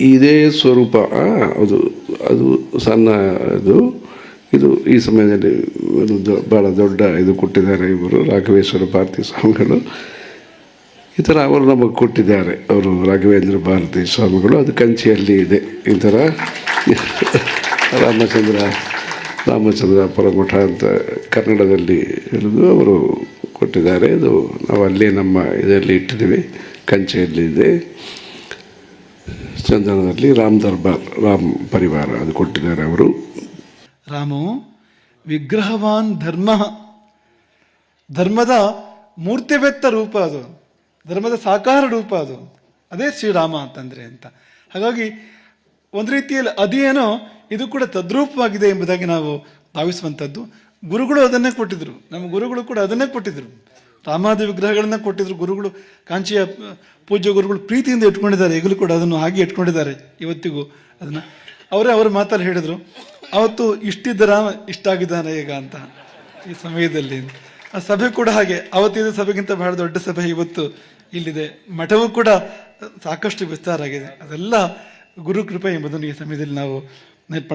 ಇದೇ ಸ್ವರೂಪ. ಅದು ಅದು ಸಣ್ಣ ಅದು. ಇದು ಈ ಸಮಯದಲ್ಲಿ ಒಂದು ದೊ- ಭಾಳ ದೊಡ್ಡ ಇದು ಕೊಟ್ಟಿದ್ದಾರೆ ಇವರು, ರಾಘವೇಶ್ವರ ಭಾರತಿ ಸ್ವಾಮಿಗಳು. ಈ ಥರ ಅವರು ನಮಗೆ ಕೊಟ್ಟಿದ್ದಾರೆ, ಅವರು ರಾಘವೇಂದ್ರ ಭಾರತಿ ಸ್ವಾಮಿಗಳು. ಅದು ಕಂಚಿಯಲ್ಲಿ ಇದೆ, ಈ ಥರ. ರಾಮಚಂದ್ರ ರಾಮಚಂದ್ರ ಪರಮಠ ಅಂತ ಕನ್ನಡದಲ್ಲಿ ಹೇಳಿದ್ರು ಅವರು ಕೊಟ್ಟಿದ್ದಾರೆ. ಇದು ನಾವು ಅಲ್ಲೇ ನಮ್ಮ ಇದರಲ್ಲಿ ಇಟ್ಟಿದ್ದೀವಿ, ಕಂಚಿಯಲ್ಲಿ ಇದೆ. ಚಂದನದಲ್ಲಿ ರಾಮ್ ದರ್ಬಾರ್, ರಾಮ್ ಪರಿವಾರ ಅದು ಕೊಟ್ಟಿದ್ದಾರೆ ಅವರು. ರಾಮು, ವಿಗ್ರಹವಾನ್ ಧರ್ಮ, ಧರ್ಮದ ಮೂರ್ತಿವೆತ್ತ ರೂಪ ಅದು, ಧರ್ಮದ ಸಾಕಾರ ರೂಪ ಅದು, ಅದೇ ಶ್ರೀರಾಮ ಅಂತಂದ್ರೆ ಅಂತ. ಹಾಗಾಗಿ ಒಂದು ರೀತಿಯಲ್ಲಿ ಅದೇನೋ ಇದು ಕೂಡ ತದ್ರೂಪವಾಗಿದೆ ಎಂಬುದಾಗಿ ನಾವು ಭಾವಿಸುವಂಥದ್ದು. ಗುರುಗಳು ಅದನ್ನೇ ಕೊಟ್ಟಿದ್ರು, ನಮ್ಮ ಗುರುಗಳು ಕೂಡ ಅದನ್ನೇ ಕೊಟ್ಟಿದ್ರು. ರಾಮಾದಿ ವಿಗ್ರಹಗಳನ್ನ ಕೊಟ್ಟಿದ್ರು. ಗುರುಗಳು, ಕಾಂಚಿಯ ಪೂಜ್ಯ ಗುರುಗಳು ಪ್ರೀತಿಯಿಂದ ಇಟ್ಕೊಂಡಿದ್ದಾರೆ. ಈಗಲೂ ಕೂಡ ಅದನ್ನು ಹಾಗೆ ಇಟ್ಕೊಂಡಿದ್ದಾರೆ ಇವತ್ತಿಗೂ ಅದನ್ನ. ಅವರೇ ಅವ್ರ ಮಾತಲ್ಲಿ ಹೇಳಿದ್ರು, ಅವತ್ತು ಇಷ್ಟಿದ್ದ ರಾಮ ಇಷ್ಟ ಆಗಿದ್ದಾನೆ ಈಗ ಅಂತ ಈ ಸಮಯದಲ್ಲಿ ಆ ಸಭೆ ಕೂಡ ಹಾಗೆ. ಅವತ್ತಿದ್ದ ಸಭೆಗಿಂತ ಬಹಳ ದೊಡ್ಡ ಸಭೆ ಇವತ್ತು ಇಲ್ಲಿದೆ. ಮಠವೂ ಕೂಡ ಸಾಕಷ್ಟು ವಿಸ್ತಾರ ಆಗಿದೆ. ಅದೆಲ್ಲ ಗುರುಕೃಪೆ ಎಂಬುದನ್ನು ಈ ಸಮಯದಲ್ಲಿ ನಾವು ನೆನಪು